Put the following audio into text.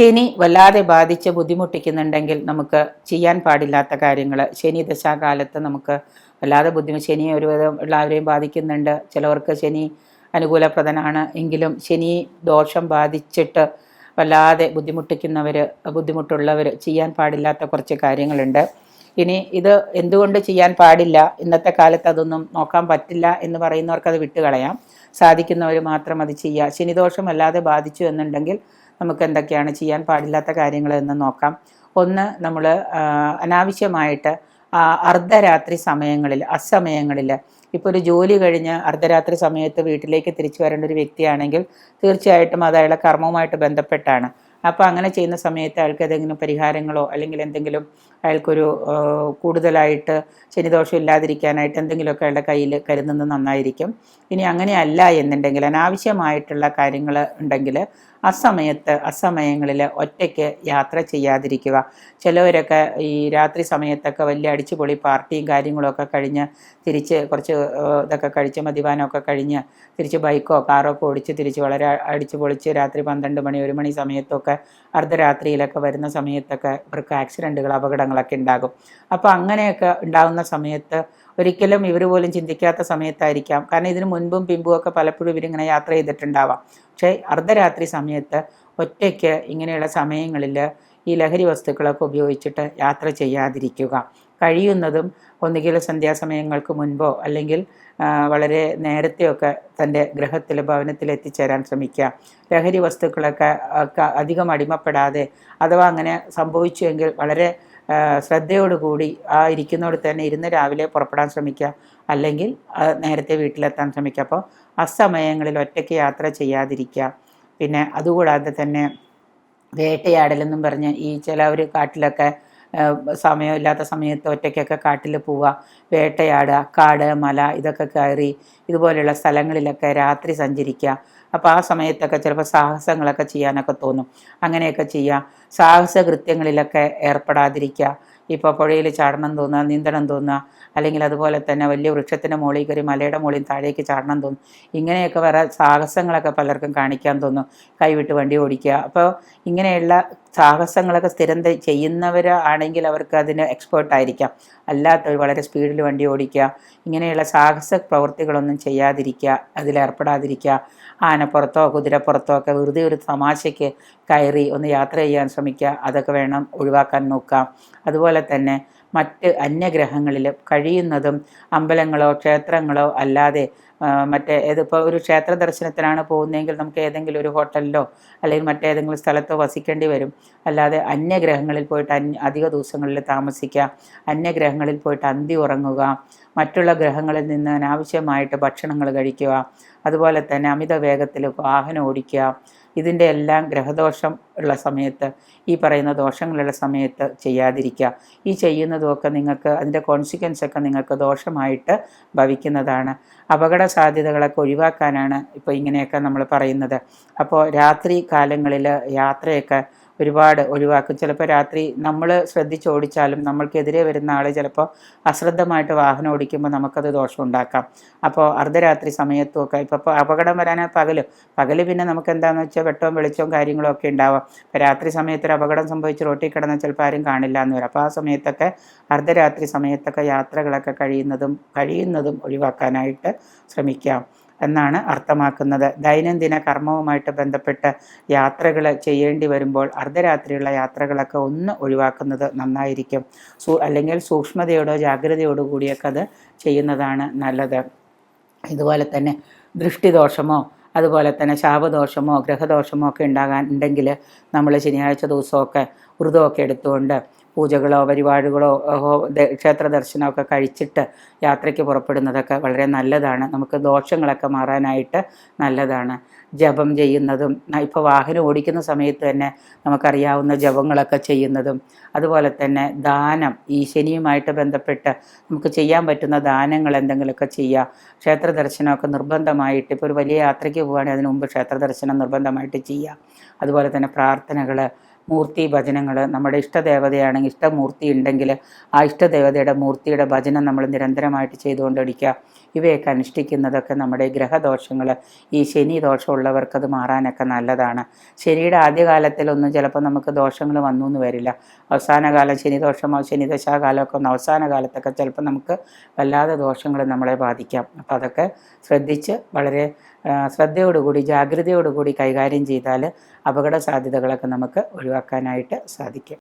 ശനി വല്ലാതെ ബാധിച്ച് ബുദ്ധിമുട്ടിക്കുന്നുണ്ടെങ്കിൽ നമുക്ക് ചെയ്യാൻ പാടില്ലാത്ത കാര്യങ്ങൾ ശനി ദശാകാലത്ത് നമുക്ക് വല്ലാതെ ബുദ്ധിമുട്ട് ശനി ഒരുവിധം എല്ലാവരെയും ബാധിക്കുന്നുണ്ട്. ചിലവർക്ക് ശനി അനുകൂലപ്രദനാണ്. എങ്കിലും ശനി ദോഷം ബാധിച്ചിട്ട് വല്ലാതെ ബുദ്ധിമുട്ടിക്കുന്നവർ ബുദ്ധിമുട്ടുള്ളവർ ചെയ്യാൻ പാടില്ലാത്ത കുറച്ച് കാര്യങ്ങളുണ്ട്. ഇനി ഇത് എന്തുകൊണ്ട് ചെയ്യാൻ പാടില്ല? ഇന്നത്തെ കാലത്ത് അതൊന്നും നോക്കാൻ പറ്റില്ല എന്ന് പറയുന്നവർക്ക് അത് വിട്ടുകളയാം. സാധിക്കുന്നവർ മാത്രം അത് ചെയ്യുക ശനിദോഷം അല്ലാതെ ബാധിച്ചു എന്നുണ്ടെങ്കിൽ നമുക്ക് എന്തൊക്കെയാണ് ചെയ്യാൻ പാടില്ലാത്ത കാര്യങ്ങൾ എന്ന് നോക്കാം. ഒന്ന് നമ്മൾ അനാവശ്യമായിട്ട് അർദ്ധരാത്രി സമയങ്ങളിൽ അസമയങ്ങളിൽ ഇപ്പോൾ ഒരു ജോലി കഴിഞ്ഞ് അർദ്ധരാത്രി സമയത്ത് വീട്ടിലേക്ക് തിരിച്ചു വരേണ്ട ഒരു വ്യക്തിയാണെങ്കിൽ തീർച്ചയായിട്ടും അത് അയാളെ കർമ്മവുമായിട്ട് ബന്ധപ്പെട്ടാണ്. അപ്പോൾ അങ്ങനെ ചെയ്യുന്ന സമയത്ത് അയാൾക്ക് ഏതെങ്കിലും പരിഹാരങ്ങളോ അല്ലെങ്കിൽ എന്തെങ്കിലും അയാൾക്കൊരു കൂടുതലായിട്ട് ശനിദോഷം ഇല്ലാതിരിക്കാനായിട്ട് എന്തെങ്കിലുമൊക്കെ അയാളുടെ കയ്യിൽ കരുതുന്നത് നന്നായിരിക്കും. ഇനി അങ്ങനെയല്ല എന്നുണ്ടെങ്കിൽ അനാവശ്യമായിട്ടുള്ള കാര്യങ്ങൾ ഉണ്ടെങ്കിൽ അസമയത്ത് അസമയങ്ങളിൽ ഒറ്റയ്ക്ക് യാത്ര ചെയ്യാതിരിക്കുക. ചിലവരൊക്കെ ഈ രാത്രി സമയത്തൊക്കെ വലിയ അടിച്ചുപൊളി പാർട്ടിയും കാര്യങ്ങളൊക്കെ കഴിഞ്ഞ് തിരിച്ച് കുറച്ച് ഇതൊക്കെ കഴിച്ച് മദ്യപാനമൊക്കെ കഴിഞ്ഞ് തിരിച്ച് ബൈക്കോ കാറോ ഒക്കെ ഓടിച്ച് തിരിച്ച് വളരെ അടിച്ചു പൊളിച്ച് രാത്രി പന്ത്രണ്ട് മണി ഒരു മണി സമയത്തൊക്കെ അർദ്ധരാത്രിയിലൊക്കെ വരുന്ന സമയത്തൊക്കെ ഇവർക്ക് ആക്സിഡന്റുകൾ അപകടങ്ങളൊക്കെ ഉണ്ടാകും. അപ്പോൾ അങ്ങനെയൊക്കെ ഉണ്ടാകുന്ന സമയത്ത് ഒരിക്കലും ഇവർ പോലും ചിന്തിക്കാത്ത സമയത്തായിരിക്കാം. കാരണം ഇതിന് മുൻപും പിമ്പും ഒക്കെ പലപ്പോഴും ഇവരിങ്ങനെ യാത്ര ചെയ്തിട്ടുണ്ടാവാം. പക്ഷേ അർദ്ധരാത്രി സമയത്ത് ഒറ്റയ്ക്ക് ഇങ്ങനെയുള്ള സമയങ്ങളിൽ ഈ ലഹരി വസ്തുക്കളൊക്കെ ഉപയോഗിച്ചിട്ട് യാത്ര ചെയ്യാതിരിക്കുക. കഴിയുന്നതും ഒന്നുകിൽ സന്ധ്യാസമയങ്ങൾക്ക് മുൻപോ അല്ലെങ്കിൽ വളരെ നേരത്തെയൊക്കെ തന്റെ ഗ്രഹത്തിൽ ഭവനത്തിൽ എത്തിച്ചേരാൻ ശ്രമിക്കുക. ലഹരി വസ്തുക്കളൊക്കെ അധികം അടിമപ്പെടാതെ അഥവാ അങ്ങനെ സംഭവിച്ചുവെങ്കിൽ വളരെ ശ്രദ്ധയോടുകൂടി ആ ഇരിക്കുന്നോട് തന്നെ ഇരുന്ന് രാവിലെ പുറപ്പെടാൻ ശ്രമിക്കുക. അല്ലെങ്കിൽ നേരത്തെ വീട്ടിലെത്താൻ ശ്രമിക്കുക. അപ്പോൾ ആ സമയങ്ങളിൽ ഒറ്റയ്ക്ക് യാത്ര ചെയ്യാതിരിക്കുക. പിന്നെ അതുകൂടാതെ തന്നെ വേട്ടയാടലെന്നും പറഞ്ഞ് ഈ ചിലവർ കാട്ടിലൊക്കെ സമയമില്ലാത്ത സമയത്ത് ഒറ്റയ്ക്കൊക്കെ കാട്ടിൽ പോവുക വേട്ടയാടുക കാട് മല ഇതൊക്കെ കയറി ഇതുപോലെയുള്ള സ്ഥലങ്ങളിലൊക്കെ രാത്രി സഞ്ചരിക്കുക. അപ്പോൾ ആ സമയത്തൊക്കെ ചിലപ്പോൾ സാഹസങ്ങളൊക്കെ ചെയ്യാനൊക്കെ തോന്നും. അങ്ങനെയൊക്കെ ചെയ്യുക. സാഹസ കൃത്യങ്ങളിലൊക്കെ ഏർപ്പെടാതിരിക്കുക. ഇപ്പോൾ പുഴയിൽ ചാടണം തോന്നുക നീന്തണം തോന്നുക അല്ലെങ്കിൽ അതുപോലെ തന്നെ വലിയ വൃക്ഷത്തിന്റെ മുകളിൽ കയറി മലയുടെ മുകളിൽ താഴേക്ക് ചാടണം തോന്നും ഇങ്ങനെയൊക്കെ വേറെ സാഹസങ്ങളൊക്കെ പലർക്കും കാണിക്കാൻ തോന്നും. കൈവിട്ട് വണ്ടി ഓടിക്കുക. അപ്പോൾ ഇങ്ങനെയുള്ള സാഹസങ്ങളൊക്കെ സ്ഥിരം ചെയ്യുന്നവരാണെങ്കിൽ അവർക്ക് അതിന് എക്സ്പേർട്ട് ആയിരിക്കാം. അല്ലാത്തവർ വളരെ സ്പീഡിൽ വണ്ടി ഓടിക്കുക ഇങ്ങനെയുള്ള സാഹസ പ്രവൃത്തികളൊന്നും ചെയ്യാതിരിക്കുക അതിലേർപ്പെടാതിരിക്കുക ആനപ്പുറത്തോ കുതിരപ്പുറത്തോ ഒക്കെ വെറുതെ ഒരു തമാശയ്ക്ക് കയറി ഒന്ന് യാത്ര ചെയ്യാൻ ശ്രമിക്കുക അതൊക്കെ വേണം ഒഴിവാക്കാൻ നോക്കാം അതുപോലെ തന്നെ മറ്റ് അന്യഗ്രഹങ്ങളിൽ കഴിയുന്നതും അമ്പലങ്ങളോ ക്ഷേത്രങ്ങളോ അല്ലാതെ മറ്റേ ഇതിപ്പോൾ ഒരു ക്ഷേത്ര ദർശനത്തിനാണ് പോകുന്നതെങ്കിൽ നമുക്ക് ഏതെങ്കിലും ഒരു ഹോട്ടലിലോ അല്ലെങ്കിൽ മറ്റേതെങ്കിലും സ്ഥലത്തോ വസിക്കേണ്ടി വരും. അല്ലാതെ അന്യഗ്രഹങ്ങളിൽ പോയിട്ട് അന്യ അധിക ദിവസങ്ങളിൽ താമസിക്കുക അന്യഗ്രഹങ്ങളിൽ പോയിട്ട് അന്തി ഉറങ്ങുക മറ്റുള്ള ഗ്രഹങ്ങളിൽ നിന്ന് അനാവശ്യമായിട്ട് ഭക്ഷണങ്ങൾ കഴിക്കുക അതുപോലെ തന്നെ അമിത വേഗത്തിൽ വാഹനം ഓടിക്കുക ഇതിന്റെ എല്ലാം ഗ്രഹദോഷം ഉള്ള സമയത്ത് ഈ പറയുന്ന ദോഷങ്ങളുള്ള സമയത്ത് ചെയ്യാതിരിക്കുക. ഈ ചെയ്യുന്നതുമൊക്കെ നിങ്ങൾക്ക് അതിന്റെ കോൺസിക്വൻസ് ഒക്കെ നിങ്ങൾക്ക് ദോഷമായിട്ട് ഭവിക്കുന്നതാണ്. അപകട സാധ്യതകളൊക്കെ ഒഴിവാക്കാനാണ് ഇപ്പോൾ ഇങ്ങനെയൊക്കെ നമ്മൾ പറയുന്നത്. അപ്പോൾ രാത്രി കാലങ്ങളിൽ യാത്രയൊക്കെ ഒരുപാട് ഒഴിവാക്കും. ചിലപ്പോൾ രാത്രി നമ്മൾ ശ്രദ്ധിച്ച് ഓടിച്ചാലും നമ്മൾക്കെതിരെ വരുന്ന ആൾ ചിലപ്പോൾ അശ്രദ്ധമായിട്ട് വാഹനം ഓടിക്കുമ്പോൾ നമുക്കത് ദോഷം ഉണ്ടാക്കാം. അപ്പോൾ അർദ്ധരാത്രി സമയത്തും ഒക്കെ ഇപ്പോൾ അപകടം വരാനാ പകൽ. പകൽ പിന്നെ നമുക്ക് എന്താണെന്ന് വെച്ചാൽ വെട്ടവും വെളിച്ചവും കാര്യങ്ങളും ഒക്കെ ഉണ്ടാവാം. ഇപ്പോൾ രാത്രി സമയത്ത് ഒരു അപകടം സംഭവിച്ച് റോട്ടിൽ കിടന്നാൽ ചിലപ്പോൾ ആരും കാണില്ല എന്ന് വരും. അപ്പോൾ ആ സമയത്തൊക്കെ അർദ്ധരാത്രി സമയത്തൊക്കെ യാത്രകളൊക്കെ കഴിയുന്നതും കഴിയുന്നതും ഒഴിവാക്കാനായിട്ട് ശ്രമിക്കാം. എന്നാണ് അർത്ഥമാക്കുന്നത്. ദൈനംദിന കർമ്മവുമായിട്ട് ബന്ധപ്പെട്ട് യാത്രകൾ ചെയ്യേണ്ടി വരുമ്പോൾ അർദ്ധരാത്രിയുള്ള യാത്രകളൊക്കെ ഒന്ന് ഒഴിവാക്കുന്നത് നന്നായിരിക്കും. സൂ അല്ലെങ്കിൽ സൂക്ഷ്മതയോടോ ജാഗ്രതയോടോ കൂടിയൊക്കെ അത് ചെയ്യുന്നതാണ് നല്ലത്. ഇതുപോലെ തന്നെ ദൃഷ്ടിദോഷമോ അതുപോലെ തന്നെ ശാപദോഷമോ ഗ്രഹദോഷമോ ഒക്കെ ഉണ്ടാകാൻ ഉണ്ടെങ്കിൽ നമ്മൾ ശനിയാഴ്ച ദിവസമൊക്കെ വ്രതമൊക്കെ എടുത്തുകൊണ്ട് പൂജകളോ പരിപാടികളോ ക്ഷേത്ര ദർശനമൊക്കെ കഴിച്ചിട്ട് യാത്രയ്ക്ക് പുറപ്പെടുന്നതൊക്കെ വളരെ നല്ലതാണ്. നമുക്ക് ദോഷങ്ങളൊക്കെ മാറാനായിട്ട് നല്ലതാണ്. ജപം ചെയ്യുന്നതും ഇപ്പോൾ വാഹനം ഓടിക്കുന്ന സമയത്ത് തന്നെ നമുക്കറിയാവുന്ന ജപങ്ങളൊക്കെ ചെയ്യുന്നതും അതുപോലെ തന്നെ ദാനം ഈ ശനിയുമായിട്ട് ബന്ധപ്പെട്ട് നമുക്ക് ചെയ്യാൻ പറ്റുന്ന ദാനങ്ങൾ എന്തെങ്കിലുമൊക്കെ ചെയ്യുക. ക്ഷേത്ര ദർശനമൊക്കെ നിർബന്ധമായിട്ട് ഇപ്പോൾ ഒരു വലിയ യാത്രയ്ക്ക് പോവുകയാണെങ്കിൽ അതിന് മുമ്പ് ക്ഷേത്ര ദർശനം നിർബന്ധമായിട്ട് ചെയ്യുക. അതുപോലെ തന്നെ പ്രാർത്ഥനകൾ മൂർത്തി ഭജനങ്ങൾ നമ്മുടെ ഇഷ്ടദേവതയാണെങ്കിൽ ഇഷ്ടമൂർത്തി ഉണ്ടെങ്കിൽ ആ ഇഷ്ടദേവതയുടെ മൂർത്തിയുടെ ഭജനം നമ്മൾ നിരന്തരമായിട്ട് ചെയ്തുകൊണ്ടിരിക്കുക. ഇവയൊക്കെ അനുഷ്ഠിക്കുന്നതൊക്കെ നമ്മുടെ ഗ്രഹദോഷങ്ങൾ ഈ ശനി ദോഷമുള്ളവർക്ക് അത് മാറാനൊക്കെ നല്ലതാണ്. ശനിയുടെ ആദ്യകാലത്തിലൊന്നും ചിലപ്പോൾ നമുക്ക് ദോഷങ്ങൾ വന്നു എന്ന് വരില്ല. അവസാന കാലം ശനി ദോഷമോ ശനി ദശാകാലമൊക്കെ ഒന്ന് അവസാന കാലത്തൊക്കെ ചിലപ്പോൾ നമുക്ക് വല്ലാതെ ദോഷങ്ങൾ നമ്മളെ ബാധിക്കാം. അപ്പോൾ അതൊക്കെ ശ്രദ്ധിച്ച് വളരെ ശ്രദ്ധയോടുകൂടി ജാഗ്രതയോടുകൂടി കൈകാര്യം ചെയ്താൽ അപകട സാധ്യതകളൊക്കെ നമുക്ക് ഒഴിവാക്കാനായിട്ട് സാധിക്കും.